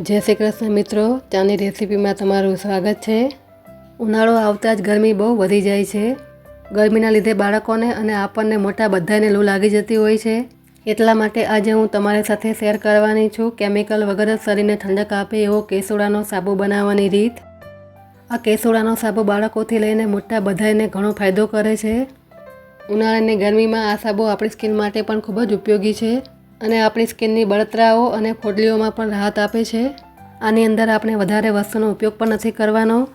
જય શ્રી કૃષ્ણ મિત્રો ચાની રેસીપીમાં તમારું સ્વાગત છે. ઉનાળો આવતા જ ગરમી બહુ વધી જાય છે. ગરમીના લીધે બાળકોને અને આપણને મોટા બધાને લૂ લાગી જતી હોય છે. એટલા માટે આજે હું તમારી સાથે શેર કરવાની છું કેમિકલ વગર જ શરીરને ઠંડક આપે એવો કેસુડાનો સાબુ બનાવવાની રીત. આ કેસુડાનો સાબુ બાળકોથી લઈને મોટા બધાને ઘણો ફાયદો કરે છે. ઉનાળાની ગરમીમાં આ સાબુ આપણી સ્કિન માટે પણ ખૂબ જ ઉપયોગી છે. અને આપણી સ્કિનની બળતરાઓ અને ફોડલીઓમાં પણ રાહત આપે છે. આની અંદર આપણે વધારે વસ્તુનો ઉપયોગ પણ નથી કરવાનો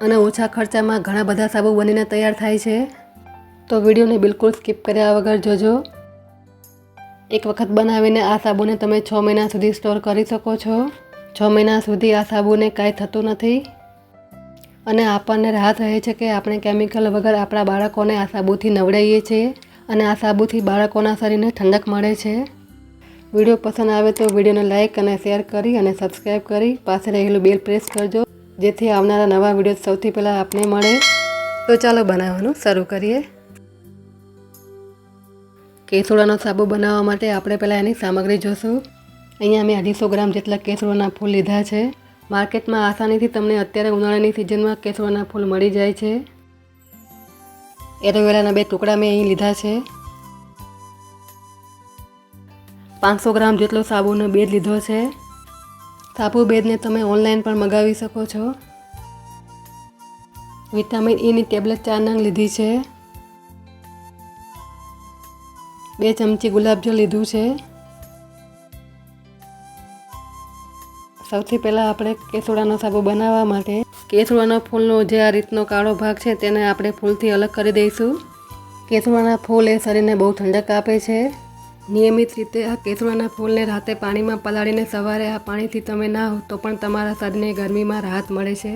અને ઓછા ખર્ચામાં ઘણા બધા સાબુ બનીને તૈયાર થાય છે. તો વિડીયોને બિલકુલ સ્કીપ કર્યા વગર જોજો. એક વખત બનાવીને આ સાબુને તમે છ મહિના સુધી સ્ટોર કરી શકો છો. છ મહિના સુધી આ સાબુને કાંઈ થતું નથી. અને આપણને રાહત રહે છે કે આપણે કેમિકલ વગર આપણા બાળકોને આ સાબુથી નવડાવીએ છીએ અને આ સાબુથી બાળકોના શરીરને ઠંડક મળે છે. વીડિયો પસંદ આવે તો વિડીયોને લાઇક અને શેર કરી અને સબસ્ક્રાઈબ કરી પાસે રહેલું બેલ પ્રેસ કરજો. જેથી આવનારા નવા વીડિયો સૌથી પહેલાં આપને મળે. તો ચાલો બનાવવાનું શરૂ કરીએ. કેસુડાનો સાબુ બનાવવા માટે આપણે પહેલાં એની સામગ્રી જોશું. અહીંયા મેં અઢીસો ગ્રામ જેટલા કેસુડાના ફૂલ લીધા છે. માર્કેટમાં આસાનીથી તમને અત્યારે ઉનાળાની સિઝનમાં કેસુડાના ફૂલ મળી જાય છે. એલોવેરાના બે ટુકડા મેં અહીં લીધા છે. પાંચસો ગ્રામ જેટલો સાબુનો બેદ લીધો છે. સાબુ બેદને તમે ઓનલાઈન પણ મગાવી શકો છો. વિટામિન ઈની ટેબ્લેટ ચાર નંગ લીધી છે. બે ચમચી ગુલાબજળ લીધું છે. સૌથી પહેલાં આપણે કેસુડાનો સાબુ બનાવવા માટે કેસુડાના ફૂલનો જે આ રીતનો કાળો ભાગ છે તેને આપણે ફૂલથી અલગ કરી દઈશું. કેસુડાના ફૂલ એ શરીરને બહુ ઠંડક આપે છે. નિયમિત રીતે આ કેસુડાના ફૂલને રાતે પાણીમાં પલાળીને સવારે આ પાણીથી તમે નાહો તો પણ તમારા શરીરને ગરમીમાં રાહત મળે છે.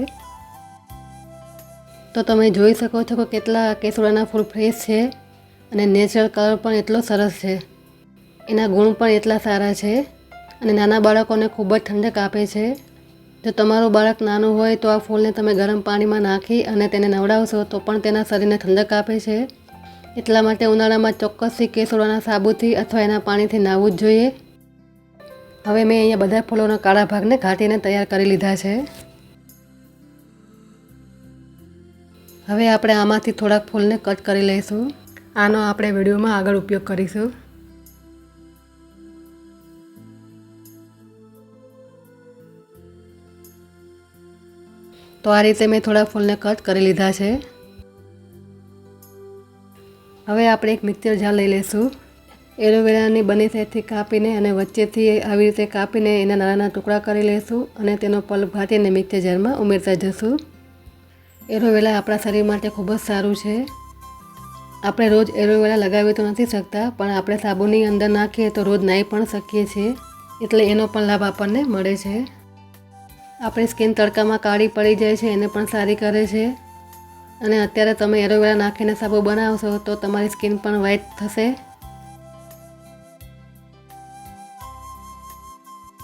તો તમે જોઈ શકો છો કે કેટલા કેસુડાના ફૂલ ફ્રેશ છે અને નેચરલ કલર પણ એટલો સરસ છે. એના ગુણ પણ એટલા સારા છે અને નાના બાળકોને ખૂબ જ ઠંડક આપે છે. જો તમારું બાળક નાનું હોય તો આ ફૂલને તમે ગરમ પાણીમાં નાખી અને તેને નવડાવશો તો પણ તેના શરીરને ઠંડક આપે છે. એટલા માટે ઉનાળામાં ચોક્કસથી કેસોડાના સાબુથી અથવા એના પાણીથી નાહવું જ જોઈએ. હવે મેં અહીંયા બધા ફૂલોના કાળા ભાગને ઘાટીને તૈયાર કરી લીધા છે. હવે આપણે આમાંથી થોડાક ફૂલને કટ કરી લઈશું. આનો આપણે વિડીયોમાં આગળ ઉપયોગ કરીશું. તો આ રીતે મેં થોડા ફૂલને કટ કરી લીધા છે. હવે આપણે એક મિક્સર જાર લઈ લઈશું એલોવેરાની બંને સાઈડથી કાપીને અને વચ્ચેથી આવી રીતે કાપીને એના નાના નાના ટુકડા કરી લઈશું અને તેનો પલ્પ ઘાટીને મિક્સર જારમાં ઉમેરતા જશું. એલોવેરા આપણા શરીર માટે ખૂબ જ સારું છે. આપણે રોજ એલોવેરા લગાવી તો નથી શકતા, પણ આપણે સાબુની અંદર નાખીએ તો રોજ નાહી પણ શકીએ છીએ, એટલે એનો પણ લાભ આપણને મળે છે. આપણી સ્કિન તડકામાં કાળી પડી જાય છે, એને પણ સારી કરે છે. અને અત્યારે તમે એરોવેરા નાખીને સાબુ બનાવશો તો તમારી સ્કિન પણ વ્હાઈટ થશે.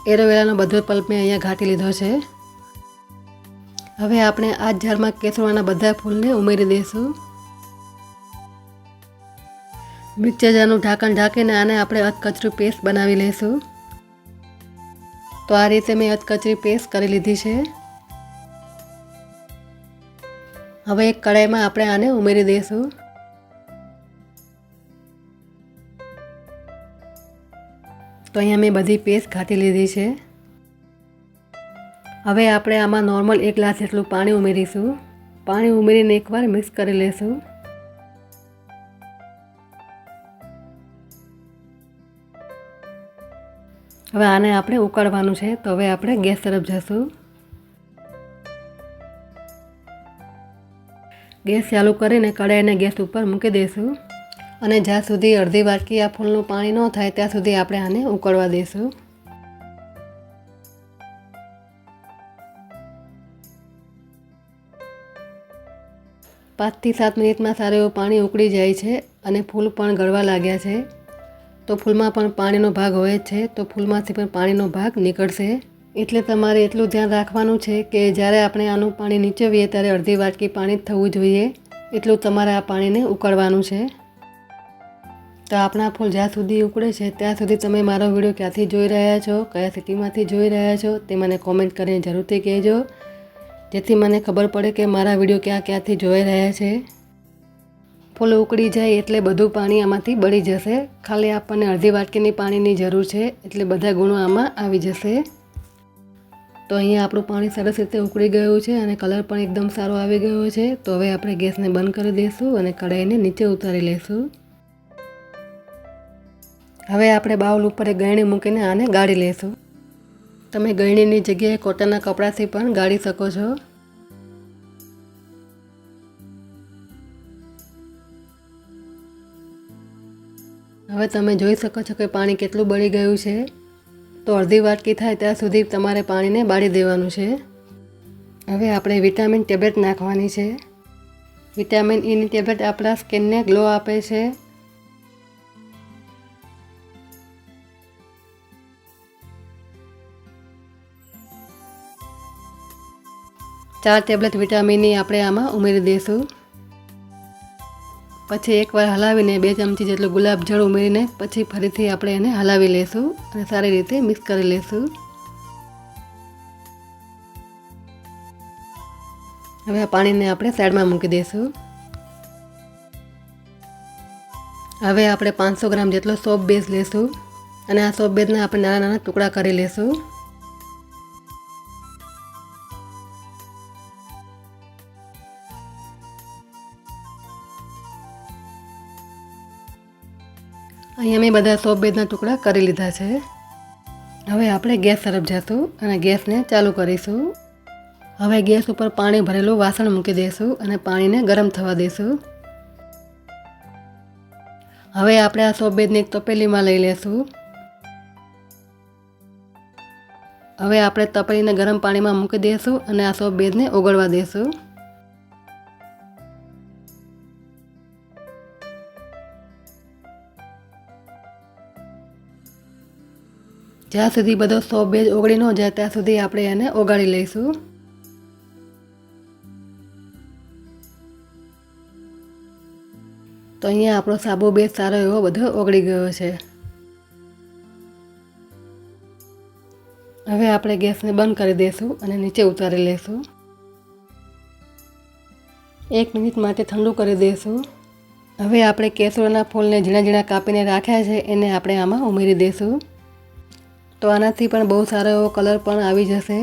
એરોવેરાનો બધો પલ્પ મેં અહીંયા ઘાટી લીધો છે. હવે આપણે આ જારમાં કેસરવાના બધા ફૂલને ઉમેરી દઈશું. મિક્સર જારનું ઢાંકણ ઢાંકીને આને આપણે અધકચરું પેસ્ટ બનાવી લઈશું. તો આ રીતે મેં અધકચરી પેસ્ટ કરી લીધી છે. હવે એક કડાઈમાં આપણે આને ઉમેરી દઈશું. તો અહીંયા મેં બધી પેસ્ટ ઘાટી લીધી છે. હવે આપણે આમાં નોર્મલ એક ગ્લાસ જેટલું પાણી ઉમેરીશું. પાણી ઉમેરીને એકવાર મિક્સ કરી લઈશું હવે આને આપણે ઉકાળવાનું છે, તો હવે આપણે ગેસ તરફ જશું. ગેસ ચાલુ કરીને કડાઈને ગેસ ઉપર મૂકી દઈશું. અને જ્યાં સુધી અડધી વાટકી આ ફૂલનું પાણી ન થાય, ત્યાં સુધી આપણે આને ઉકળવા દઈશું. પાંચથી સાત મિનિટમાં સારું એવું પાણી ઉકળી જાય છે અને ફૂલ પણ ગળવા લાગ્યા છે. તો ફૂલમાં પણ પાણીનો ભાગ હોય જ છે, તો ફૂલમાંથી પણ પાણીનો ભાગ નીકળશે. એટલે તમારે એટલું ધ્યાન રાખવાનું છે કે જ્યારે આપણે આનું પાણી નીચવીએ ત્યારે અડધી વાટકી પાણી થવું જોઈએ. એટલું તમારે આ પાણીને ઉકળવાનું છે. તો આપણા ફૂલ જ્યાં સુધી ઉકળે છે, ત્યાં સુધી તમે મારો વીડિયો ક્યાંથી જોઈ રહ્યા છો, કયા સિટીમાંથી જોઈ રહ્યા છો, તે મને કોમેન્ટ કરીને જરૂરથી કહેજો. જેથી મને ખબર પડે કે મારા વીડિયો ક્યાં ક્યાંથી જોઈ રહ્યા છે. ફૂલ ઉકળી જાય એટલે બધું પાણી આમાંથી બળી જશે. ખાલી આપણને અડધી વાટકીની પાણીની જરૂર છે, એટલે બધા ગુણો આમાં આવી જશે. તો અહીંયા આપણું પાણી સરસ રીતે ઉકળી ગયું છે અને કલર પણ એકદમ સારો આવી ગયો છે. તો હવે આપણે ગેસને બંધ કરી દઈશું અને કઢાઈને નીચે ઉતારી લઈશું હવે આપણે બાઉલ ઉપર ગળણી મૂકીને આને ગાળી લઈશું તમે ગળણીની જગ્યાએ કોટનના કપડાથી પણ ગાળી શકો છો. હવે તમે જોઈ શકો છો કે પાણી કેટલું બળી ગયું છે. તો અડધી વાટકી થાય ત્યાં સુધી તમારે પાણીને બાળી દેવાનું છે. હવે આપણે વિટામિન ટેબ્લેટ નાખવાની છે. વિટામિન ઈની ટેબ્લેટ આપણા સ્કિનને ગ્લો આપે છે. ચાર ટેબ્લેટ વિટામિનની આપણે આમાં ઉમેરી દઈશું. પછી એકવાર હલાવીને બે ચમચી જેટલું ગુલાબજળ ઉમેરીને પછી ફરીથી આપણે એને હલાવી લઈશું અને સારી રીતે મિક્સ કરી લઈશું હવે આ પાણીને આપણે સાઈડમાં મૂકી દઈશું હવે આપણે પાંચસો ગ્રામ જેટલો સોપ બેઝ લેશું અને આ સોપ બેઝને આપણે નાના નાના ટુકડા કરી લેશું. મેં બધા સોપ બેઝના ટુકડા કરી લીધા છે. હવે આપણે ગેસ તરફ જઈશું અને ગેસને ચાલુ કરીશું. હવે ગેસ ઉપર પાણી ભરેલું વાસણ મૂકી દઈશું અને પાણીને ગરમ થવા દઈશું હવે આપણે આ સોપ બેઝને એક તપેલીમાં લઈ લેશું. હવે આપણે તપેલીને ગરમ પાણીમાં મૂકી દઈશું અને આ સોપ બેઝને ઓગળવા દઈશું જ્યાં સુધી બધો સો બેજ ઓગળી ન જાય, ત્યાં સુધી આપણે એને ઓગાળી લઈશું. તો અહીંયા આપણો સાબુ બેજ સારો એવો બધો ઓગળી ગયો છે. હવે આપણે ગેસને બંધ કરી દઈશું અને નીચે ઉતારી લઈશું. એક મિનિટ માટે ઠંડુ કરી દઈશું. હવે આપણે કેસરોના ફૂલને ઝીણા ઝીણા કાપીને રાખ્યા છે, એને આપણે આમાં ઉમેરી દઈશું. તો આનાથી પણ બહુ સારો એવો કલર પણ આવી જશે.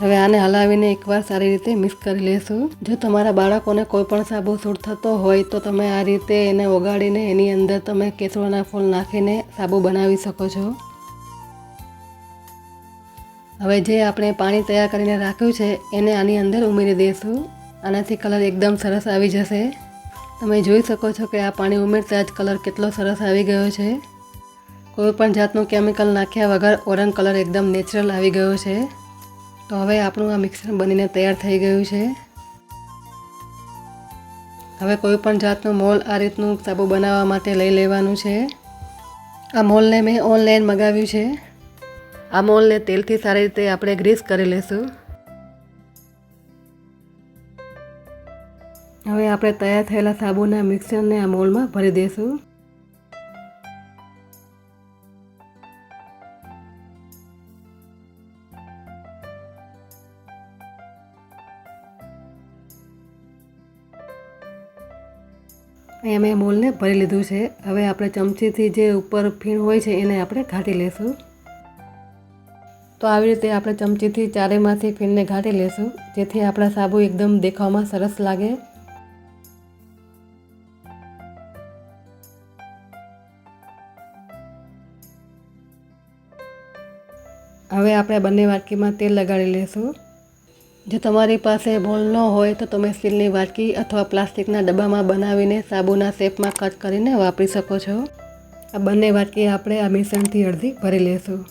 હવે આને હલાવીને એકવાર સારી રીતે મિક્સ કરી લેશું. જો તમારા બાળકોને કોઈ પણ સાબુ સૂટ થતો હોય તો તમે આ રીતે એને ઓગાળીને એની અંદર તમે કેસુડાના ફૂલ નાખીને સાબુ બનાવી શકો છો. હવે જે આપણે પાણી તૈયાર કરીને રાખ્યું છે, એને આની અંદર ઉમેરી દઈશું આનાથી કલર એકદમ સરસ આવી જશે. તમે જોઈ શકો છો કે આ પાણી ઉમેરતા જ કલર કેટલો સરસ આવી ગયો છે. કોઈ પણ જાતનું કેમિકલ નાખ્યા વગર ઓરેન્જ કલર એકદમ નેચરલ આવી ગયો છે. તો હવે આપણું આ મિક્સર બનીને તૈયાર થઈ ગયું છે. હવે કોઈ પણ જાતનું મોલ આ રીતનું સાબુ બનાવવા માટે લઈ લેવાનું છે. આ મોલને મેં ઓનલાઈન મગાવ્યું છે. આ મોલને તેલથી સારી રીતે આપણે ગ્રીસ કરી લઈશું હવે આપણે તૈયાર થયેલા સાબુના મિક્સરને આ મોલમાં ભરી દઈશું અહીંયા મેં બોલને ભરી લીધું છે. હવે આપણે ચમચીથી જે ઉપર ફીણ હોય છે એને આપણે ઘાટી લેશું. તો આવી રીતે આપણે ચમચીથી ચારેમાંથી ફીણને ઘાટી લેશું, જેથી આપણા સાબુ એકદમ દેખાવમાં સરસ લાગે. હવે આપણે બંને વાટકીમાં તેલ લગાડી લઈશું જો તમારી પાસે બોલ ન હોય તો તમે સ્ટીલની વાટકી અથવા પ્લાસ્ટિકના ડબ્બામાં બનાવીને સાબુના શેપમાં કટ કરીને વાપરી શકો છો. આ બંને વાટકી આપણે આ મિશ્રણથી અડધી ભરી લઈશું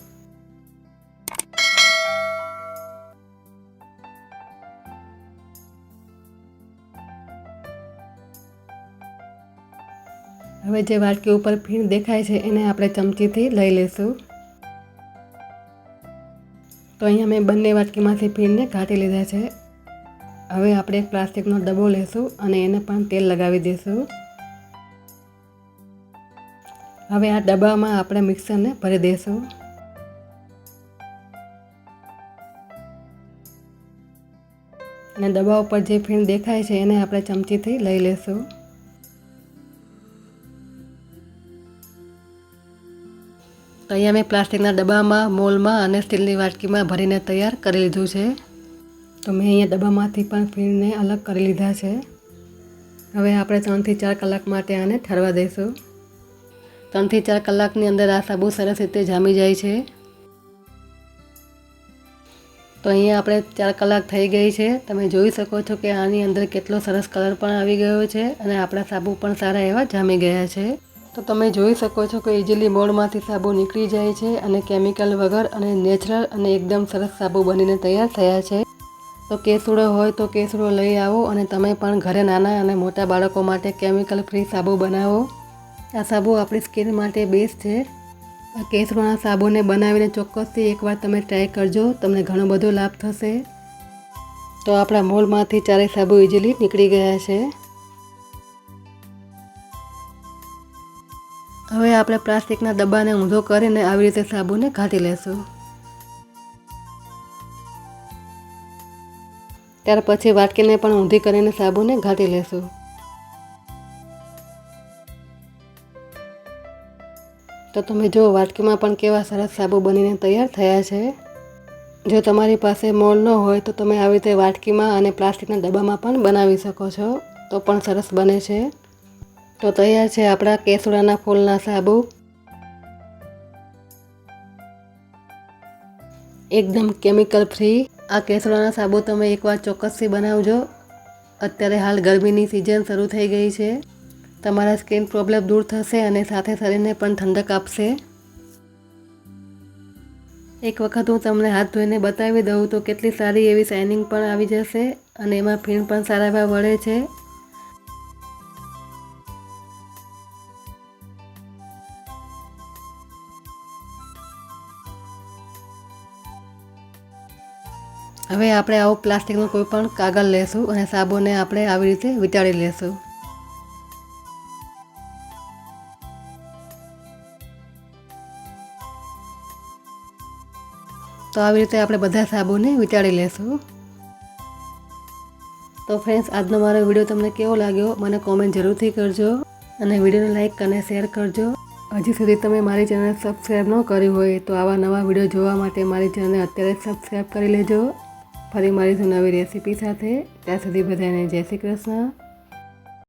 હવે જે વાટકી ઉપર ફીણ દેખાય છે એને આપણે ચમચીથી લઈ લઈશું તો અહીંયા મેં બંને વાટકીમાંથી ફીણને કાઢી લીધા છે. હવે આપણે એક પ્લાસ્ટિકનો ડબ્બો લેશું અને એને પણ તેલ લગાવી દઈશું. હવે આ ડબ્બામાં આપણે મિક્સરને ભરી દઈશું. અને ડબ્બા ઉપર જે ફીણ દેખાય છે એને આપણે ચમચીથી લઈ લેશું તો અહીંયા મેં પ્લાસ્ટિકના ડબ્બામાં, મોલમાં અને સ્ટીલની વાટકીમાં ભરીને તૈયાર કરી લીધું છે. તો મેં અહીંયા ડબ્બામાંથી પણ ફીણને અલગ કરી લીધા છે. હવે આપણે ત્રણથી ચાર કલાક માટે આને ઠરવા દઈશું. ત્રણથી ચાર કલાકની અંદર આ સાબુ સરસ રીતે જામી જાય છે. તો અહીંયા આપણે ચાર કલાક થઈ ગઈ છે. તમે જોઈ શકો છો કે આની અંદર કેટલો સરસ કલર પણ આવી ગયો છે અને આપણા સાબુ પણ સારા એવા જામી ગયા છે. તો તમે જોઈ શકો છો કે ઇઝીલી મોડમાંથી સાબુ નીકળી જાય છે અને કેમિકલ વગર અને નેચરલ અને એકદમ સરસ સાબુ બનીને તૈયાર થયા છે. તો કેસુડો હોય તો કેસુડો લઈ આવો અને તમે પણ ઘરે નાના અને મોટા બાળકો માટે કેમિકલ ફ્રી સાબુ બનાવો. આ સાબુ આપણી સ્કિન માટે બેસ્ટ છે. આ કેસરોના સાબુને બનાવીને ચોક્કસથી એકવાર તમે ટ્રાય કરજો, તમને ઘણો બધો લાભ થશે. તો આપણા મોલમાંથી ચારેય સાબુ ઇઝીલી નીકળી ગયા છે. હવે આપણે પ્લાસ્ટિકના ડબ્બાને ઊંધો કરીને આવી રીતે સાબુને ઘાટી લેશું. ત્યાર પછી વાટકીને પણ ઊંધી કરીને સાબુને ઘાટી લેશું. તો તમે જો, વાટકીમાં પણ કેવા સરસ સાબુ બનીને તૈયાર થયા છે. જો તમારી પાસે મોલ ન હોય, તો તમે આવી રીતે વાટકીમાં અને પ્લાસ્ટિકના ડબ્બામાં પણ બનાવી શકો છો. તો પણ સરસ બને છે. તો તૈયાર છે આપણા કેસુડાના ફૂલના સાબુ. એકદમ કેમિકલ ફ્રી આ કેસુડાના સાબુ તમે એકવાર ચોક્કસથી બનાવજો. અત્યારે હાલ ગરમીની સિઝન શરૂ થઈ ગઈ છે. તમારા સ્કિન પ્રોબ્લેમ દૂર થશે અને સાથે શરીરને પણ ઠંડક આપશે. એક વખત હું તમને હાથ ધોઈને બતાવી દઉં તો કેટલી સારી એવી શાઇનિંગ પણ આવી જશે અને એમાં ફીણ પણ સારા એવા વળે છે. હવે આપણે આવો પ્લાસ્ટિકનું કોઈ પણ કાગળ લેશું અને સાબુને આપણે આવી રીતે વિચારી લેશું. તો આવી રીતે આપણે બધા સાબુને વિચારી લેશું. તો ફ્રેન્ડ્સ આજનો મારો વીડિયો તમને કેવો લાગ્યો? મને કોમેન્ટ જરૂરથી કરજો અને વિડીયોને લાઇક અને શેર કરજો. હજી સુધી તમે મારી ચેનલ સબસ્ક્રાઈબ ન કરી હોય તો આવા નવા વીડિયો જોવા માટે મારી ચેનલને અત્યારે જ સબસ્ક્રાઈબ કરી લેજો. ફરી મારી નવી રેસીપી સાથે. ત્યાં સુધી બધાને જય શ્રી કૃષ્ણ.